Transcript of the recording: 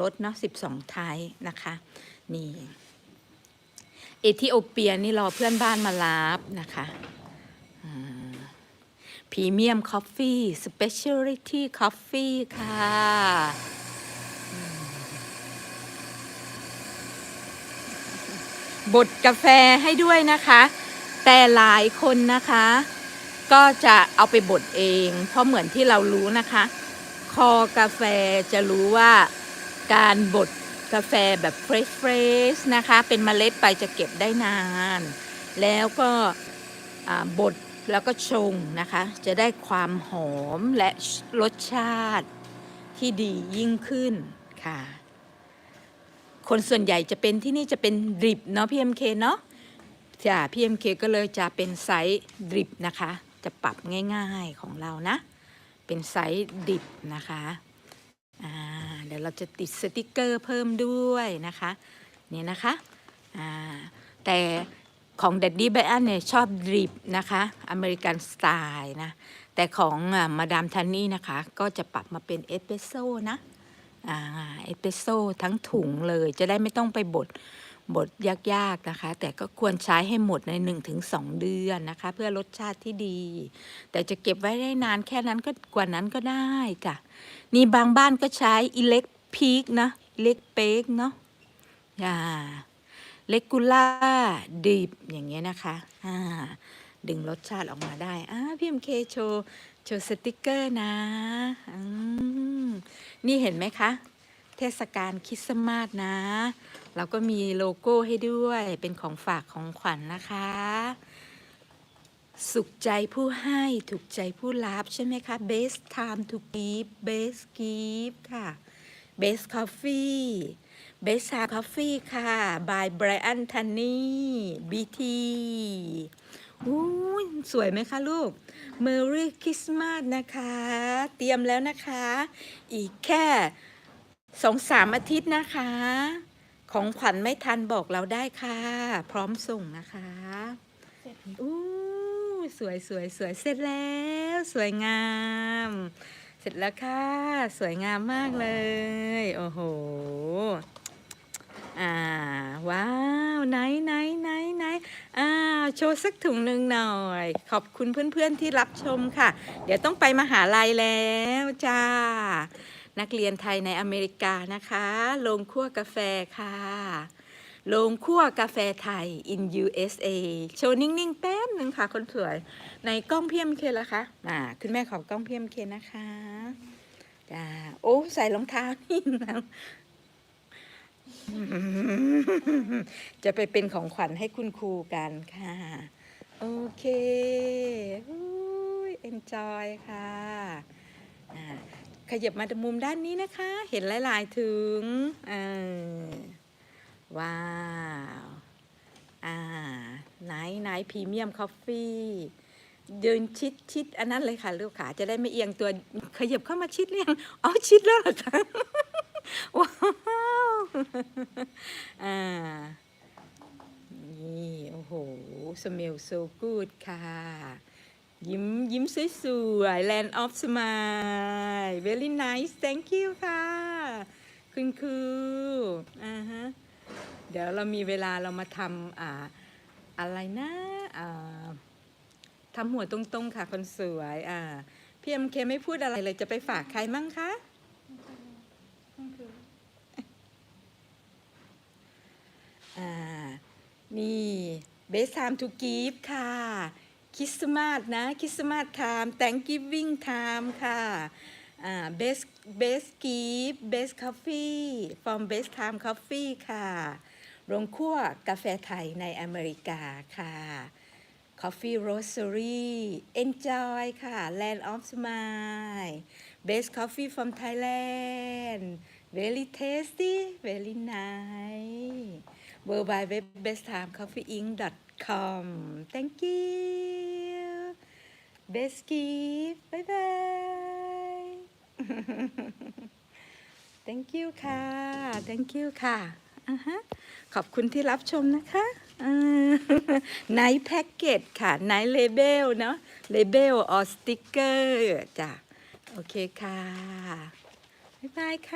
รสเนาะ12ไทยนะคะ นี่ เอธิโอเปียนี่รอเพื่อนบ้านมารับนะคะพรีเมียมคอฟฟี่สเปเชียลิตี้คอฟฟี่ค่ะ บดกาแฟให้ด้วยนะคะ แต่หลายคนนะคะ ก็จะเอาไปบดเอง เพราะเหมือนที่เรารู้นะคะ คอกาแฟจะรู้ว่า การบดกาแฟแบบเฟรชเฟรชนะคะ เป็นเมล็ดไปจะเก็บได้นาน แล้วก็บดแล้วก็ชงนะคะ จะได้ความหอมและรสชาติที่ดียิ่งขึ้นค่ะ คนส่วนใหญ่จะเป็นที่นี่จะเป็นดริปเนาะพี่เอ็มเคเนาะจ้ะพี่เอ็มเคก็เลยจะเป็นไซส์ดริปนะคะ จะปรับง่ายๆของเรานะ เป็นไซส์ดิบนะคะ ดี๋ยวเราจะติดสติกเกอร์เพิ่มด้วยนะคะนี่นะคะอ่าแต่ของ d ดดดี้ไบอันเนี่ยชอบดริบนะคะอเมริกันสไตล์นะแต่ของมาดามทันนี่นะคะก็จะปรับมาเป็นเอสเปรสโซ่นะเอสเปรสโซ่ทั้งถุงเลยจะได้ไม่ต้องไปบด บดยากๆนะคะ แต่ก็ควรใช้ให้หมดใน 1-2 เดือนนะคะ เพื่อรสชาติที่ดี แต่จะเก็บไว้ได้นานแค่นั้นก็กว่านั้นก็ได้จ้ะนี่บางบ้านก็ใช้อิเล็กพีกนะเล็กเป๊กเนาะอย่าเลกูล่าดิบอย่างเงี้ยนะคะอ่าดึงรสชาติออกมาได้อ่าพี่เอ็มเคโชว์โชว์สติกเกอร์นะอืมนี่เห็นไหมคะ เทศกาลคริสต์มาสนะเราก็มีโลโก้ให้ด้วยเป็นของฝากของขวัญนะคะ สุขใจผู้ให้ถูกใจผู้รับใช่ไหมคะ best time to give best gift ค่ะ best coffee best time coffee ค่ะ by Brian Tanney BT อู้สวยไหมคะลูก Merry Christmas นะคะ เตรียมแล้วนะคะ อีกแค่ สองสามอาทิตย์นะคะ ของขวัญไม่ทันบอกเราได้ค่ะ พร้อมส่งนะคะอู้สวยสวยสวยเสร็จแล้ว สวยงาม เสร็จแล้วค่ะ สวยงามมากเลย โอ้โหอ่าว้าวไหนไหนไหนไหนอ้าโชว์สักถุงหนึ่งหน่อย ขอบคุณเพื่อนๆที่รับชมค่ะ เดี๋ยวต้องไปมหาลัยแล้วจ้า นักเรียนไทยในอเมริกานะคะโรงคั่วกาแฟค่ะโรงคั่วกาแฟไทย in USA โชว์นิ่ง ๆ แป๊บหนึ่งค่ะ คนสวย ในกล้องเพียมเคละคะอ่าคุณแม่ขอกล้องเพียมเคนะคะจ้าโอ้ใส่รองเท้านี่นะจะไปเป็นของขวัญให้คุณครูกันค่ะ โอเคอุ้ย enjoy ค่ะอ่า ยับมามุมด้านนี้นะคะ เห็นหลาย ๆ ถึงว้าว อ่า ไหนไหนพรีเมียมคอฟฟี่เดินชิดชิดอันนั้นเลยค่ะลูกขาจะได้ไม่เอียงตัวขยับเข้ามาชิดเรียงอ๋อชิดแล้วเหรอคะว้าวอ่านี่โอ้โห smell so good ค่ะ ยิ้มยิ้มสวยๆ Land of Smile very nice thank you ค่ะ คุณครูอ่าฮะ เดี๋ยวเรามีเวลาเรามาทำอ่าอะไรนะอ่าทำหัวตรงๆค่ะ คนสวยอ่าพี่เอ็มเคไม่พูดอะไรเลยจะไปฝากใครมั่งคะอ่า นี่ best time to give ค่ะ คริสต์มาสนะคริสต์มาส time Thanksgiving time ค่ะอ่า best best gift best coffee from best time coffee ค่ะโรงคั่วกาแฟไทยในอเมริกาค่ะ Coffee Roastery Enjoy ค่ะ Land of Smile Best Coffee from Thailand Very tasty Very nice w w w b e s t Time Coffee Inc. com Thank you Best gift Bye bye Thank you ค่ะ Thank you ค่ะอ่าฮะขอบคุณที่รับชมนะคะไนแพ็กเกจค่ะไนเลเบลเนาะเลเบลออสติกเกอร์จ้ะ โอเคค่ะ บ๊ายบายค่ะ